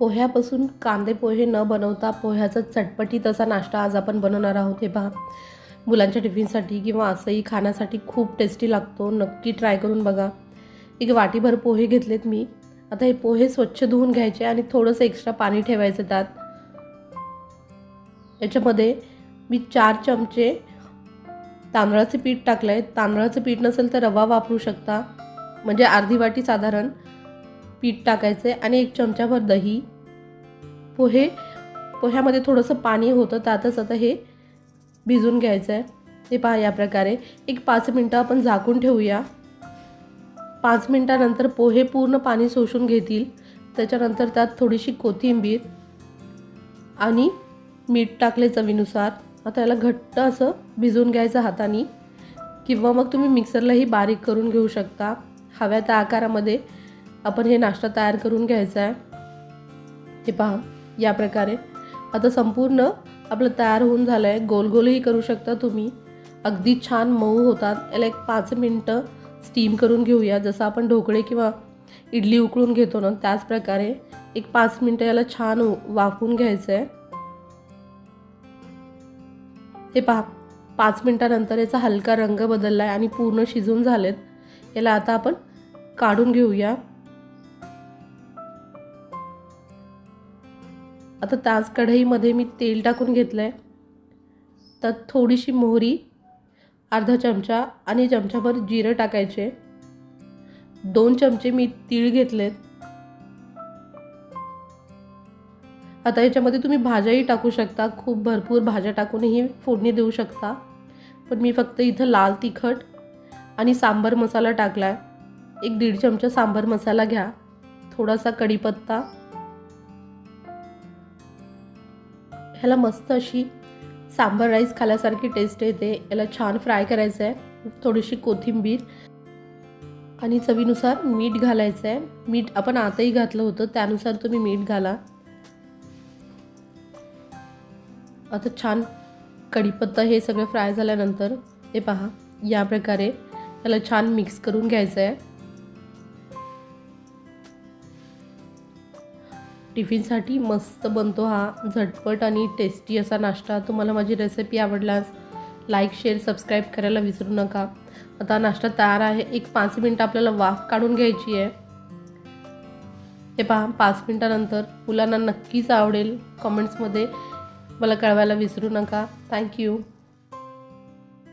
पोह्यापासून कांदे पोहे न बनवता पोह्याचा चटपटीत असा नाश्ता आज आपण बनवणार आहोत. हे पहा. मुलांच्या टिफिनसाठी किंवा असंही खाण्यासाठी खूप टेस्टी लागतो. नक्की ट्राय करून बघा. एक वाटीभर पोहे घेतलेत मी. आता हे पोहे स्वच्छ धुवून घ्यायचे आणि थोडंसं एक्स्ट्रा पाणी ठेवायचं त्यात. याच्यामध्ये मी चार चमचे तांदळाचे पीठ टाकलं आहे तांदळाचं पीठ नसेल तर रवा वापरू शकता. म्हणजे अर्धी वाटी साधारण पीठ टाकायचं आहे आणि एक चमचाभर दही. पोहे पोह्यामध्ये थोडंसं पाणी होतं त्यातच आता हे भिजून घ्यायचं आहे. हे पहा या प्रकारे. एक पाच मिनटं आपण झाकून ठेवूया. पाच मिनटानंतर पोहे पूर्ण पाणी शोषून घेतील. त्याच्यानंतर त्यात थोडीशी कोथिंबीर आणि मीठ टाकले चवीनुसार. आता याला घट्ट असं भिजवून घ्यायचं हाताने. किंवा मग तुम्ही मिक्सरलाही बारीक करून घेऊ शकता. हव्या त्या आकारामध्ये आपण हे नाश्ता तयार करून घ्यायचा आहे. हे पहा. या प्रकारे. आता संपूर्ण आपलं तयार होऊन झालं आहे गोल गोलही करू शकता तुम्ही. अगदी छान मऊ होतात. याला एक पाच मिनटं स्टीम करून घेऊया. जसं आपण ढोकळे किंवा इडली उकळून घेतो ना त्याच प्रकारे एक पाच मिनटं याला छान वाफून घ्यायचं आहे हे पहा पाच मिनटानंतर याचा हलका रंग बदलला आहे आणि पूर्ण शिजून झालेत. याला आता आपण काढून घेऊया. आता ताज कढईमध्ये मी तेल टाकून घेतलं आहे त्यात थोडीशी मोहरी अर्धा चमचा आणि चमचाभर जिरं टाकायचे. दोन चमचे मी तीळ घेतलेत. आता याच्यामध्ये तुम्ही भाज्याही टाकू शकता. खूप भरपूर भाज्या टाकूनही फोडणी देऊ शकता. पण मी फक्त इथं लाल तिखट आणि सांबर मसाला टाकला आहे एक दीड चमचा सांबर मसाला घ्या. थोडासा कढीपत्ता ह्याला मस्त अशी सांबर राईस खाल्यासारखी टेस्ट येते. याला छान फ्राय करायचं आहे थोडीशी कोथिंबीर आणि चवीनुसार मीठ घालायचं आहे मीठ आपण आताही घातलं होतं त्यानुसार तुम्ही मीठ घाला. आता छान कढीपत्ता हे सगळं फ्राय झाल्यानंतर हे पहा या प्रकारे त्याला छान मिक्स करून घ्यायचं आहे टिफिनसाठी मस्त बनतो हा. झटपट आणि टेस्टी असा नाश्ता. तुम्हाला माझी रेसिपी आवडल्यास लाईक शेअर सबस्क्राईब करायला विसरू नका. आता नाश्ता तयार आहे. एक पाच मिनटं आपल्याला वाफ काढून घ्यायची आहे. हे पहा पाच मिनटानंतर मुलांना नक्कीच आवडेल. कमेंट्समध्ये मला कळवायला विसरू नका. थँक्यू